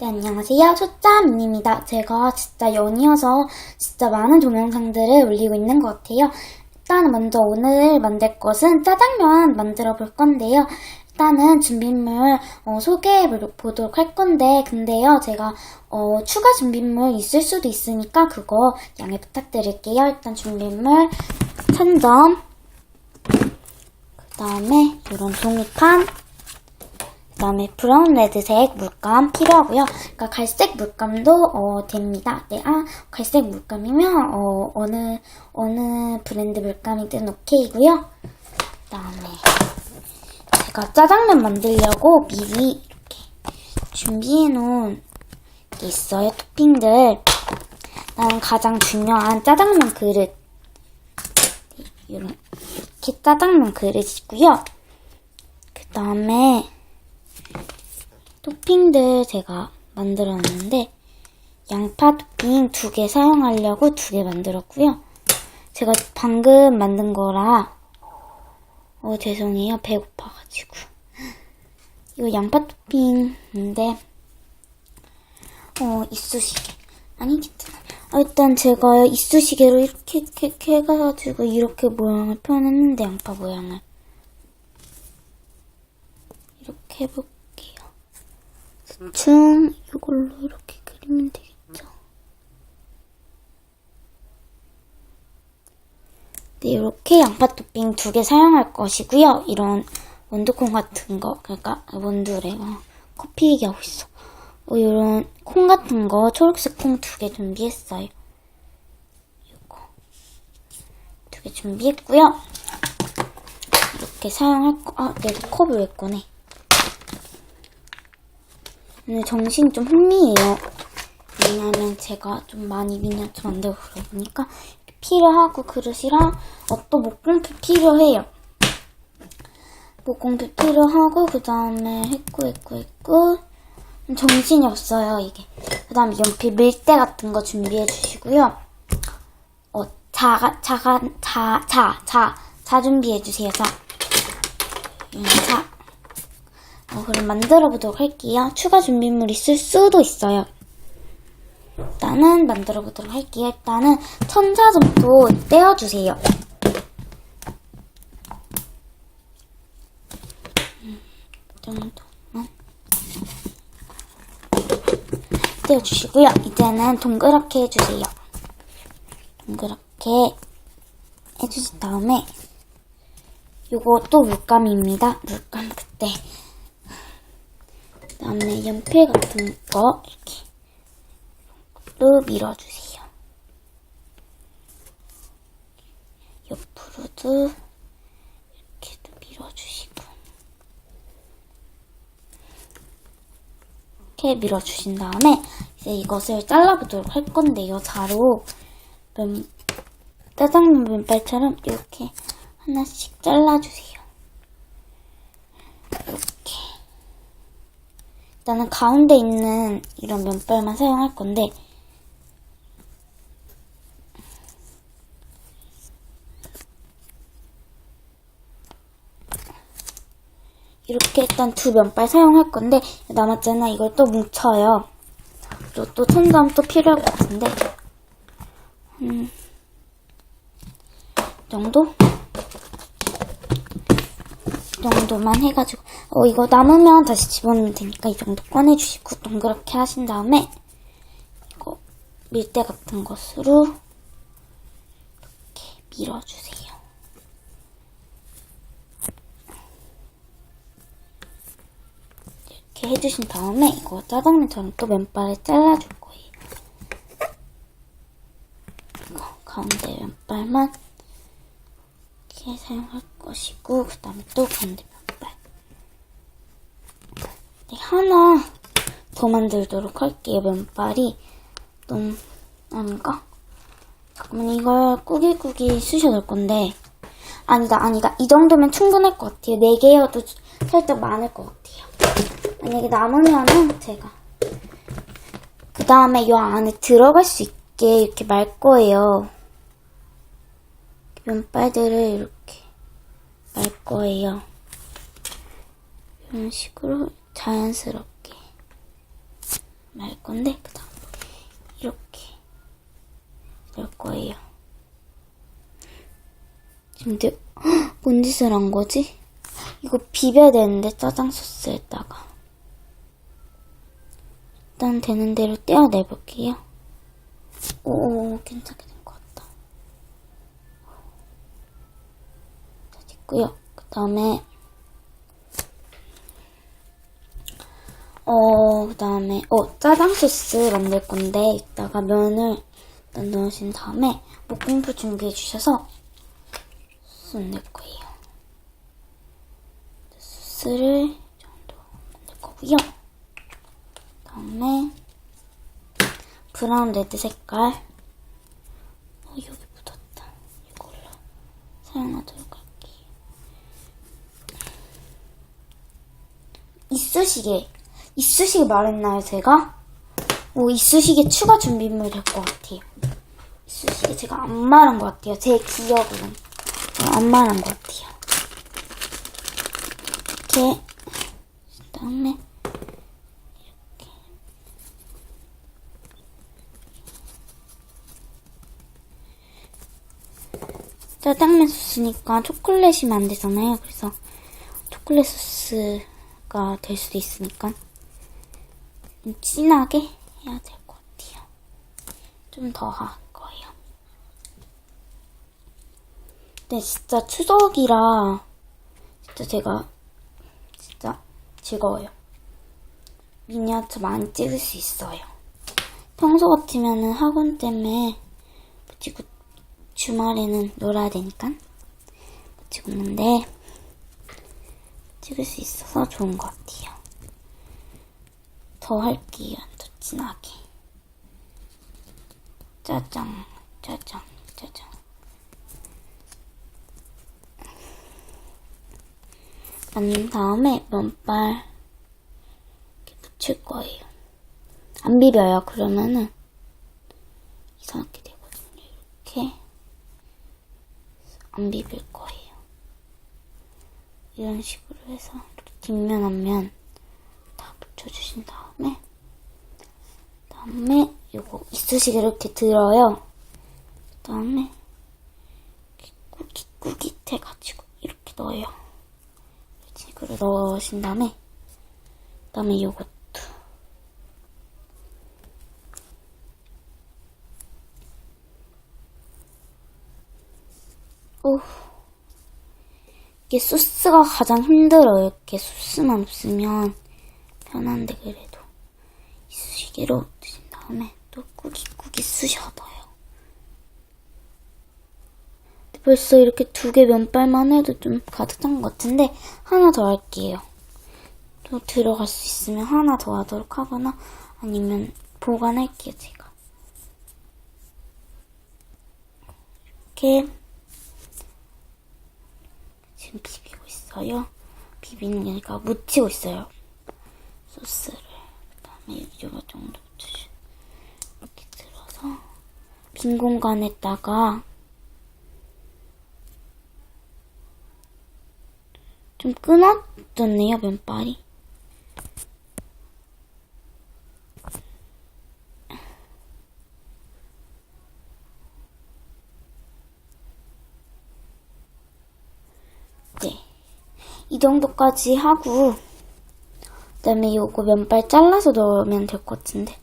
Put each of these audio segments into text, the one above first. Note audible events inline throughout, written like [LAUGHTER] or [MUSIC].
네, 안녕하세요. 초짜민입니다. 제가 진짜 연이어서 진짜 많은 동영상들을 올리고 있는 것 같아요. 일단 먼저 오늘 만들 것은 짜장면 만들어 볼 건데요. 일단은 준비물 어, 소개해 보도록 할 건데, 근데요, 제가 어, 추가 준비물 있을 수도 있으니까 그거 양해 부탁드릴게요. 일단 준비물 천점, 그 다음에 이런 종이판, 그 다음에 브라운 레드색 물감 필요하고요. 그러니까 갈색 물감도 어, 됩니다. 네, 아 갈색 물감이면 어, 어느 어느 브랜드 물감이든 오케이고요. 그 다음에 제가 짜장면 만들려고 미리 이렇게 준비해 놓은 게 있어요. 토핑들. 난 가장 중요한 짜장면 그릇. 이런 이렇게 짜장면 그릇이고요. 그 다음에 토핑들 제가 만들어 놨는데 양파 토핑 두 개 사용하려고 두 개 만들었고요. 제가 방금 만든 거라 어 죄송해요. 배고파가지고. 이거 양파 토핑인데 어 이쑤시개. 아니 괜찮아. 아, 일단 제가 이쑤시개로 이렇게, 이렇게 해가지고 이렇게 모양을 표현했는데 양파 모양을 이렇게 해볼게요. 대충 이걸로 이렇게 그리면 되겠죠. 네, 이렇게 양파 토핑 두 개 사용할 것이고요. 이런 원두콩 같은 거, 그러니까 원두래, 어, 커피 얘기하고 있어. 어, 이런 콩 같은 거, 초록색 콩 두 개 준비했어요. 이거 두 개 준비했고요. 이렇게 사용할 거, 아, 내가 컵을 왜 꺼내? 오늘 정신이 좀 혼미해요. 왜냐면 제가 좀 많이 미니어처 만들고 그러다 보니까 필요하고 그릇이랑 어, 또 목공필 필요해요. 목공필 필요하고 그 다음에 했고 했고 했고 정신이 없어요 이게. 그 다음에 연필 밀대 같은 거 준비해 주시고요. 어 자가 자 준비해 주세요. 자. 음, 그럼 만들어 보도록 할게요. 추가 준비물 있을 수도 있어요. 일단은 만들어 보도록 할게요. 일단은 천자 정도 떼어주세요. 음, 이 정도만 떼어주시고요. 이제는 동그랗게 해주세요. 동그랗게 해주신 다음에 또 물감입니다. 물감 그때 그 다음에 연필 같은 거 이렇게 로 밀어주세요. 옆으로도 이렇게도 밀어주시고 이렇게 밀어주신 다음에 이제 이것을 잘라보도록 할 건데요. 자로 면, 짜장면 면발처럼 이렇게 하나씩 잘라주세요. 이렇게 일단은 가운데 있는 이런 면발만 사용할 건데. 이렇게 일단 두 면발 사용할 건데 남았잖아. 이걸 또 뭉쳐요. 또, 또 천점 또 필요할 것 같은데. 음, 이 정도? 이 정도만 해가지고 어 이거 남으면 다시 집어넣으면 되니까 이 정도 꺼내주시고 동그랗게 하신 다음에 이거 밀대 같은 것으로 이렇게 밀어주세요. 이렇게 해주신 다음에 이거 짜장면처럼 또 면발을 잘라줄 거예요. 이거 가운데 면발만 이렇게 사용할 것이고 그 다음에 또 면발 네, 하나 더 만들도록 할게요 면발이. 너무 아닌가? 잠깐만 이걸 꾸깃꾸깃 쑤셔 넣을 건데. 아니다 아니다. 이 정도면 충분할 것 같아요. 4개여도 살짝 많을 것 같아요. 만약에 남으면은 제가. 그 다음에 이 안에 들어갈 수 있게 이렇게 말 거예요 면발들을 이렇게 말 거예요. 이런 식으로 자연스럽게 말 건데 그다음 이렇게 넣을 거예요. 지금 내, 헉, [GASPS] 뭔 짓을 한 거지? 이거 비벼야 되는데 짜장 소스에다가 일단 되는 대로 떼어내 볼게요. 오, 같다. 자, 됐고요. 그 다음에 어, 그 다음에, 어, 짜장 소스 만들 건데, 이따가 면을 일단 넣으신 다음에, 볶음프 준비해 주셔서, 소스 넣을 거예요. 소스를 이 정도 만들 거고요. 그 다음에, 브라운 레드 색깔. 어, 여기 묻었다. 이걸로 사용하도록 할게요. 이쑤시개. 이쑤시개 말했나요, 제가? 오, 이쑤시개 추가 준비물 될 것 같아요. 이쑤시개 제가 안 말한 것 같아요. 제 기억으로는. 안 말한 것 같아요. 이렇게. 그 다음에, 이렇게. 짜장면 소스니까 초콜릿이면 안 되잖아요. 그래서 초콜릿 소스 가될 수도 있으니까 좀 진하게 해야 될 것 같아요. 좀 더 할 거예요. 근데 진짜 추석이라 진짜 제가 진짜 즐거워요. 미니어처 많이 찍을 수 있어요. 평소 같으면은 학원 때문에 못 찍고 주말에는 놀아야 되니까 못 찍었는데 찍을 수 있어서 좋은 것 같아요. 더 할게요. 더 진하게. 짜장, 짜장, 짜장. 만든 다음에 면발 이렇게 붙일 거예요. 안 비벼요. 그러면은 이상하게 되거든요. 이렇게 안 비빌 거예요. 이런 식으로 해서 이렇게 뒷면 앞면 다 붙여주신 다음에 다음에 요거 이쑤시개 이렇게 들어요. 그다음에 꾸깃꾸깃 해가지고 이렇게 넣어요. 이런 식으로 넣으신 다음에 그다음에 요것도 오 이게 소스가 가장 힘들어요. 이렇게 소스만 없으면 편한데 그래도 이쑤시개로 드신 다음에 또 꾸깃꾸깃 쑤셔봐요. 근데 벌써 이렇게 두 개 면발만 해도 좀 가득 찬 것 같은데 하나 더 할게요. 또 들어갈 수 있으면 하나 더 하도록 하거나 아니면 보관할게요, 제가. 이렇게 지금 비비고 있어요. 비비는 게 아니라 묻히고 있어요. 소스를. 그 다음에 이거 정도 묻혀주 이렇게 들어서 빈 공간에다가 좀 끊어졌네요, 면발이. 네. 이 정도까지 하고, 그 다음에 요거 면발 잘라서 넣으면 될 것 같은데.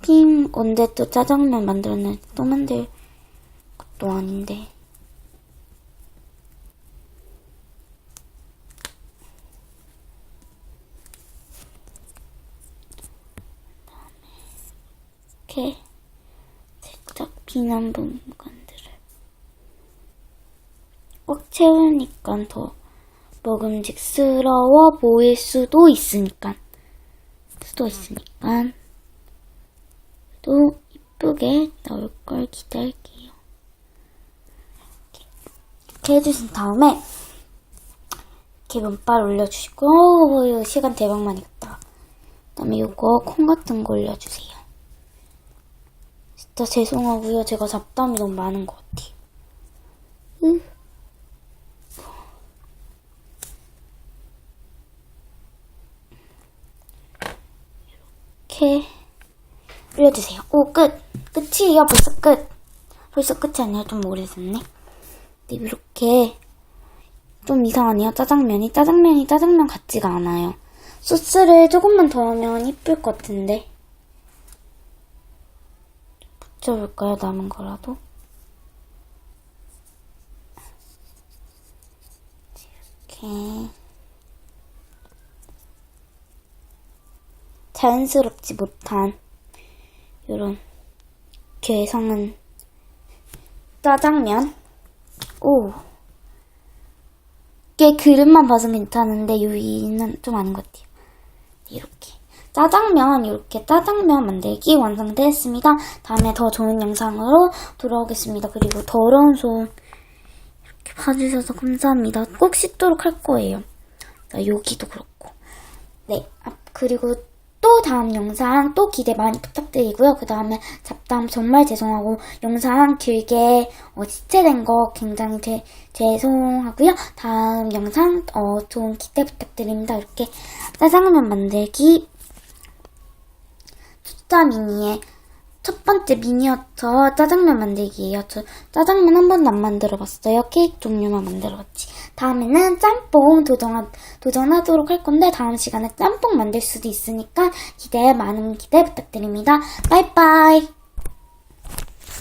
토핑, 언제 또 짜장면 만들었는데 또 만들 것도 아닌데. 이렇게 살짝 비난 부분들을 꽉 채우니까 더 먹음직스러워 보일 수도 있으니까 수도 있으니까 또 이쁘게 나올 걸 기대할게요. 이렇게, 해주신 다음에 이렇게 면발 올려주시고 어, 시간 대박 많이 갔다. 그다음에 요거 콩 같은 거 올려주세요. 진짜 죄송하고요. 제가 잡담이 너무 많은 것 같아요. 으. 이렇게 올려주세요. 오, 끝. 끝이에요. 벌써 끝. 벌써 끝이 아니라 좀 오래됐네. 네, 이렇게 좀 이상하네요. 짜장면이. 짜장면이 짜장면 같지가 않아요. 소스를 조금만 더 하면 이쁠 것 같은데. 붙여볼까요? 남은 거라도. 이렇게. 자연스럽지 못한 이런 괴상한 짜장면. 오. 이게 그릇만 봐선 괜찮은데 유이는 좀 아닌 것 같아요. 이렇게 짜장면 이렇게 짜장면 만들기 완성되었습니다. 다음에 더 좋은 영상으로 돌아오겠습니다. 그리고 더러운 손 이렇게 봐주셔서 감사합니다. 꼭 씻도록 할 거예요. 자, 여기도 그렇고. 네, 아, 그리고 또 다음 영상 또 기대 많이 부탁드리고요. 그 다음에 잡담 정말 죄송하고 영상 길게 어, 지체된 거 굉장히 죄, 죄송하고요. 다음 영상 어, 좋은 기대 부탁드립니다. 이렇게 짜장면 만들기 초짜 미니의 첫 번째 미니어처 짜장면 만들기예요. 저 짜장면 한 번도 안 만들어봤어요. 케이크 종류만 만들어봤지. 다음에는 짬뽕 도전하, 도전하도록 할 건데 다음 시간에 짬뽕 만들 수도 있으니까 기대 많은 기대 부탁드립니다. 빠이빠이.